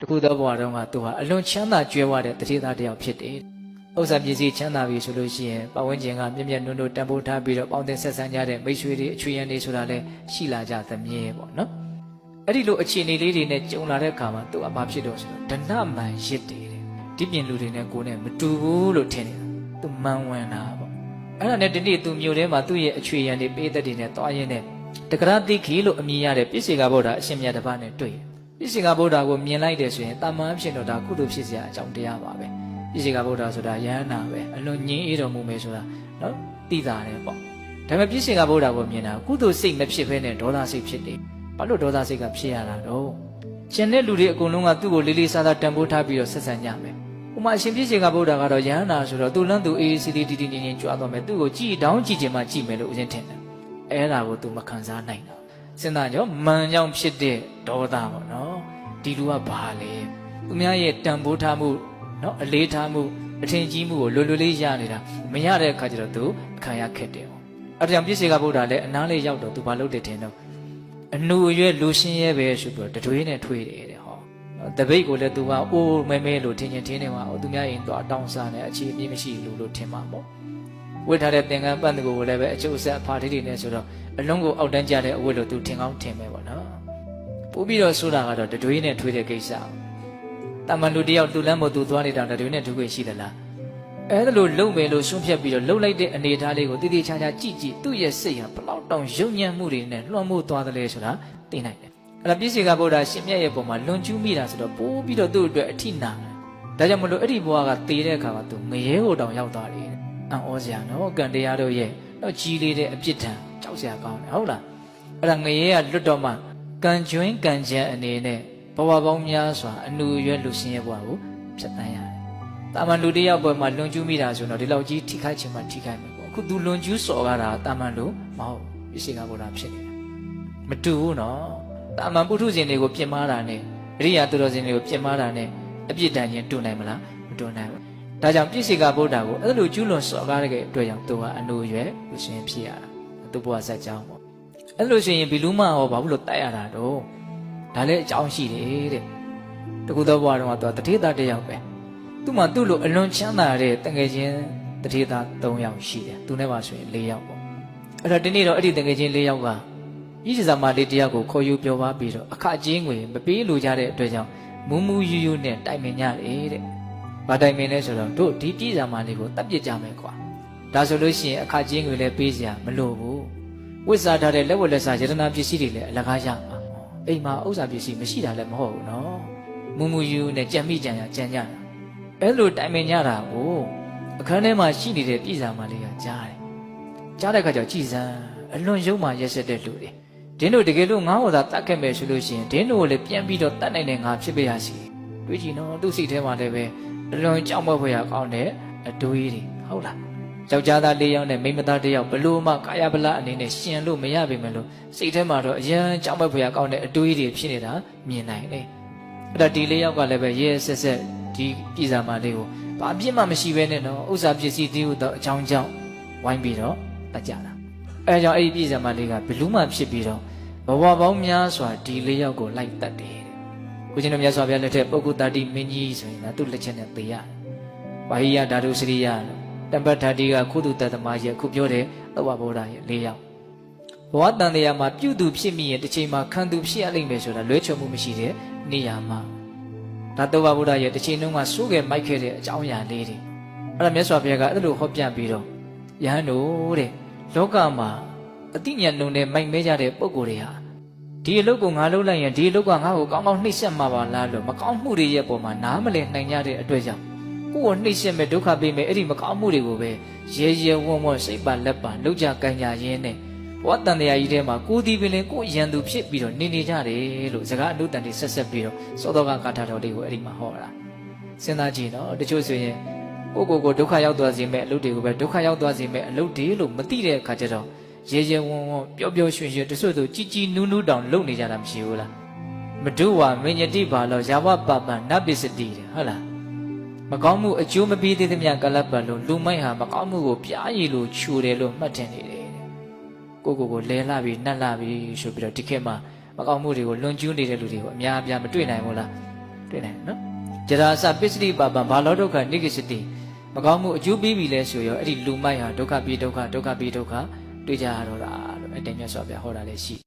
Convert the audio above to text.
တခုသောဘဝတုန်းကသူဟာအလွန်ချမ်းသာကြွယ်ဝတဲ့တတိသားတစ်ယောက်ဖြစ်တယ်ဥစ္စာပစ္စည်းချမ်းသာပြီဆိုလို့ရှိရင်ပတ်ဝန်းကျင်ကမြင့်မြတ်နုံနုံတန်ဖိုးထားပြီးတော့ပေါင်းတင်ဆက်ဆံကြတဲ့မိတ်ဆွေတွေအချွေရန်တွေဆိုတာလည်းရှိလာကြသမြဲပေါ့နော်အဲ့ဒီလိုအခြေအနေလေးတွေနဲ့ကြုံလာတဲ့အခါမှာသူကဘာဖြစ်တော့ဆိုတော့ဒဏမှန်ရစ်တယ်တဲ့ဒီပြင်လူတွေနဲ့ကိုယ်နဲ့မတူဘူးလို့ထင်နေတာသူမှန်ဝင်တာပေါ့အဲ့ဒါနဲ့ဒီနေ့သူမျိုးထဲမှာသူ့ရဲ့အချွေရန်တွေပေးသက်တွေနဲ့တွားရင်းနဲ့တက္ကရာတိခိလို့အမည်ရတဲ့ပြည့်စေကဗုဒ္ဓအရှင်မြတ်တစ်ပါးနဲ့တွေ့တယ် ပြည့်စင်ကဗုဒ္ဓကိုမြင်လိုက်တယ်ဆိုရင်တာမန်ဖြစ်တော့ဒါကုသိုလ်ဖြစ်စရာအကြောင်းတရားပါပဲပြည့်စင်ကဗုဒ္ဓဆိုတာယန္နာပဲအလွန်ငြင်းအေးတော်မူမယ်ဆိုတာနော်သိတာတယ်ပေါ့ဒါပေမဲ့ပြည့်စင်ကဗုဒ္ဓကိုမြင်တာကုသိုလ်စိတ်မဖြစ်ဘဲနဲ့ဒေါသစိတ်ဖြစ်တယ်ဘာလို့ဒေါသစိတ်ကဖြစ်ရတာတော့ကျန်တဲ့လူတွေအကုန်လုံးကသူ့ကိုလေးလေးစားစားတန်ဖိုးထားပြီးတော့ဆက်ဆံကြမယ်ဥမာအရှင်ပြည့်စင်ကဗုဒ္ဓကတော့ယန္နာဆိုတော့သူ့လန်းသူအေးအေးစီးစီးတီးတီးငြင်းငြင်းကြွားသွားမယ်သူ့ကိုကြည်တောင်းကြည့်ခြင်းမှကြည့်မယ်လို့ဦးဇင်းထင်တယ်အဲ့ဒါကိုသူမခံစားနိုင်တာ စဉ်းစားကြောမန်ကြောင့်ဖြစ်တဲ့ဒေါသပေါ့နော်ဒီလူကဘာလဲသူများရဲ့တန်ဖိုးထားမှုနော်အလေးထားမှုအထင်ကြီးမှုကိုလွယ်လွယ်လေးရနေတာမရတဲ့အခါကျတော့သူခံရခက်တယ်ပေါ့အဲ့ဒါပြည့်စေကဗုဒ္ဓလည်းအနားလေးရောက်တော့သူဘာလုပ်တယ်ထင်တော့အနုအရွယ်လူရှင်းရဲပဲဆိုပြီးတော့တတွေးနဲ့ထွေးတယ်တဲ့ဟောတပိတ်ကိုလည်းသူကအိုးမဲမဲလို့ထင်ချင်ထင်းနေမှာသူများရင်တော့တောင်းစားနေအခြေအပြည့်မရှိလို့လို့ထင်မှာပေါ့ ဝတ်ထားတဲ့သင်္ကန်းပန့်တကူကိုလည်းပဲအကျုပ်အဆက်အဖားတိတိနဲ့ဆိုတော့အလုံးကိုအောက်တန်းကြတဲ့အဝတ်လို့သူထင်ကောင်းထင်ပဲပေါ့နော်ပို့ပြီးတော့ဆိုတာကတော့တတွေးနဲ့ထွေးတဲ့ကိစ္စတာမန်လူတယောက်သူ့လမ်းပေါ်သူသွားနေတာတတွေးနဲ့ထွေးခွင့်ရှိသလားအဲ့ဒါလို့လုံမယ်လို့ဆုံးဖြတ်ပြီးတော့လှုပ်လိုက်တဲ့အနေအထားလေးကိုတည်တည်ချာချာကြည့်ကြည့်သူ့ရဲ့စိတ်ဟာဘလောက်တောင်ယုံညံ့မှုတွေနဲ့လွှမ်းမိုးသွားတယ်လဲဆိုတာသိနိုင်တယ်အဲ့ဒါပြည့်စေကဗုဒ္ဓရှင်မြတ်ရဲ့ပုံမှာလွန်ကျူးမိတာဆိုတော့ပို့ပြီးတော့သူ့အတွက်အထိနာတယ်ဒါကြောင့်မလို့အဲ့ဒီဘဝကတည်တဲ့အခါမှာသူငရဲကိုတောင်ရောက်သွားတယ် အံ့ဩစရာနော်ကံတရားတို့ရဲ့တော့ကြီးလေးတဲ့အပြစ်ဒဏ်ကြောက်စရာကောင်းတယ်ဟုတ်လားအဲ့ဒါငရဲကလွတ်တော့မှကံကျွင်းကံကြံအနေနဲ့ဘဝပေါင်းများစွာအနူရွယ်လူရှင်ရဲ့ဘဝကိုဖြတ်တန်းရတယ်။တာမန်လူတစ်ယောက်ဘဝမှာလွန်ကျူးမိတာဆိုတော့ဒီလောက်ကြီးထိခိုက်ခြင်းမှထိခိုက်မယ်ပေါ့။အခုသူလွန်ကျူးစော်ကားတာတာမန်လူမဟုတ်ဘူးပြည့်စင်ကဘုရားဖြစ်နေတယ်။မတူဘူးနော်။တာမန်ပုထုဇဉ်တွေကိုပြင်မာတာနဲ့အရိယာသူတော်စင်တွေကိုပြင်မာတာနဲ့အပြစ်ဒဏ်ချင်းတူနိုင်မလားမတူနိုင်ဘူး။ ဒါကြောင့်ပြည့်စင်ကဘုရားကိုအဲ့လိုကျူးလွန်စော်ကားတဲ့အတွက်ကြောင့်သူကအနူရွယ်လူရှင်ဖြစ်ရတာ။သူဘဝဆက်ကြောင်းပေါ့။အဲ့လိုဆိုရင်ဘီလူးမဟောဘာလို့တိုက်ရတာတော့ဒါလည်းအကြောင်းရှိတယ်တဲ့တကူသောဘဝတုန်းကသူကတထေသားတစ်ယောက်ပဲသူ့မှာသူ့လိုအလွန်ချမ်းသာတဲ့တငယ်ချင်းတထေသား3ယောက်ရှိတယ်သူနဲ့ပါဆိုရင်4ယောက်ပေါ့အဲ့တော့ဒီနေ့တော့အဲ့ဒီတငယ်ချင်း4ယောက်ကဤစစာမလေးတစ်ယောက်ကိုခေါ်ယူပြောပါပြီးတော့အခအကျင်းငွေမပေးလိုကြတဲ့အတွက်ကြောင့်မူးမူးယူယူနဲ့တိုင်ပင်ကြတယ်တဲ့ ဘာတိုင်ပင်လဲဆိုတော့တို့ဒီပြည်စာမလေးကိုတတ်ပြစ်ကြမယ်ကွာဒါဆိုလို့ရှိရင်အခကျင်းငွေလည်းပေးစရာမလိုဘူးဝိဇ္ဇာထားတဲ့လက်ဝက်လက်စားယတနာပစ္စည်းတွေလည်းအလကားရမှာအိမ်မှာဥစ္စာပစ္စည်းမရှိတာလည်းမဟုတ်ဘူးနော်မူမူယူနဲ့ကြံမိကြံရကြံကြတာအဲ့လိုတိုင်ပင်ကြတာကိုအခန်းထဲမှာရှိနေတဲ့ပြည်စာမလေးကကြားတယ်ကြားတဲ့အခါကျတော့ကြည်စမ်းအလွန်ယုံမှရက်ဆက်တဲ့လူတွေဒင်းတို့တကယ်လို့ငါ့ဟောသာတတ်ခဲ့မယ်ဆိုလို့ရှိရင်ဒင်းတို့ကိုလည်းပြန်ပြီးတော့တတ်နိုင်တဲ့ငါဖြစ်ပေရစီတွေးကြည့်နော်သူ့စိတ်ထဲမှာလည်းပဲ အလွန်ကြောက်မက်ဖွယ်ရကောင်းတဲ့အတွေးတွေဟုတ်လားယောက်ျားသား၄ယောက်နဲ့မိန်းမသား၁ယောက်ဘလို့မှကာယဗလအနေနဲ့ရှင်လို့မရပေမဲ့လို့စိတ်ထဲမှာတော့အယံကြောက်မဲ့ဖွယ်ကောင်းတဲ့အတွေးတွေဖြစ်နေတာမြင်နိုင်တယ်။အဲ့ဒါဒီ၄ယောက်ကလည်းပဲရဲရဲဆက်ဆက်ဒီပြည်စာမလေးကိုဘာအပြစ်မှမရှိဘဲနဲ့တော့ဥစ္စာပစ္စည်းတီးဟုတော့အကြောင်းကြောင့်ဝိုင်းပြီးတော့တတ်ကြတာ။အဲဒါကြောင့်အဲ့ဒီပြည်စာမလေးကဘလူးမှဖြစ်ပြီးတော့ဘဝပေါင်းများစွာဒီ၄ယောက်ကိုလိုက်တတ်တယ်တဲ့။ ကိုရှင်တို့မြတ်စွာဘုရားလက်ထက်ပုဂ္ဂိုလ်တတိမင်းကြီးဆိုရင်လည်းသူ့လက်ချက်နဲ့သေရတယ်။ဝါဟိယဓာတုစရိယလို့တမ္ပတ္ထာတိကခုတုတ္တသမားရဲ့ခုပြောတဲ့သဝဗောဓရဲ့၄ယောက်ဘဝတန်တရားမှာပြုသူဖြစ်မိရင်တစ်ချိန်မှာခံသူဖြစ်ရလိမ့်မယ်ဆိုတာလွဲချော်မှုမရှိတဲ့နေရာမှာဒါသဝဗောဓရဲ့တစ်ချိန်လုံးကစိုးငယ်မိုက်ခဲ့တဲ့အကြောင်းအရာလေးတွေအဲ့ဒါမြတ်စွာဘုရားကအဲ့လိုဟောပြပြီးတော့ယဟန်တို့တဲ့လောကမှာအတိညာလုံးနဲ့မိုက်မဲကြတဲ့ပုံကိုယ်တွေဟာ ဒီအလုပ်ကိုငါလုပ်လိုက်ရင်ဒီအလုပ်ကငါ့ကိုကောင်းကောင်းနှိမ့်ဆက်မှာပါလားလို့မကောင်းမှုတွေရဲ့ပုံမှာနားမလည်နိုင်ကြတဲ့အတွက်ကြောင့်ကိုယ်ကိုနှိမ့်ဆက်မဲ့ဒုက္ခပေးမဲ့အဲ့ဒီမကောင်းမှုတွေကိုပဲရဲရဲဝံ့ဝံ့စိတ်ပါလက်ပါလောက်ကြကန်ကြရင်းနဲ့ဘဝတန်တရားကြီးထဲမှာကိုယ်ဒီပင်လင်ကိုယ်ရန်သူဖြစ်ပြီးတော့နေနေကြတယ်လို့စကားအနုတန်တွေဆက်ဆက်ပြီးတော့သောတော်ကကာထာတော်လေးကိုအဲ့ဒီမှာဟောတာစဉ်းစားကြည့်နော်တချို့ဆိုရင်ကိုယ့်ကိုယ်ကိုဒုက္ခရောက်သွားစေမဲ့အလုပ်တွေကိုပဲဒုက္ခရောက်သွားစေမဲ့အလုပ်တွေလို့မသိတဲ့အခါကျတော့ ရေရေဝုံဝုံပျော်ပျော်ရွှင်ရွှင်တချို့သူជីជីနူးနူးတောင်လုံနေကြတာမရှိဘူးလားမဒုဝါမညတိပါလောယာဝပပနပိစတိတဲ့ဟုတ်လားမကောင်းမှုအကျိုးမပေးသေးသမျှကလပ်ပတ်လို့လူမိုက်ဟာမကောင်းမှုကိုပြားရည်လို့ခြူတယ်လို့မှတ်တင်နေတယ်ကိုကိုကိုလဲလှပြီးနှက်လှပြီးဆိုပြီးတော့ဒီခေတ်မှာမကောင်းမှုတွေကိုလွန်ကျူးနေတဲ့လူတွေကိုအများအပြားမတွေ့နိုင်ဘူးလားတွေ့နိုင်နော်ကြရာစပစ္စတိပပံဘာလောဒုက္ခနိကိစတိမကောင်းမှုအကျိုးပေးပြီလဲဆိုရောအဲ့ဒီလူမိုက်ဟာဒုက္ခပြီးဒုက္ခဒုက္ခပြီးဒုက္ခဒ တွေ့ကြရတော့တာလို့အဲ့တိုင်မြတ်စွာဘုရားဟောတာလည်းရှိ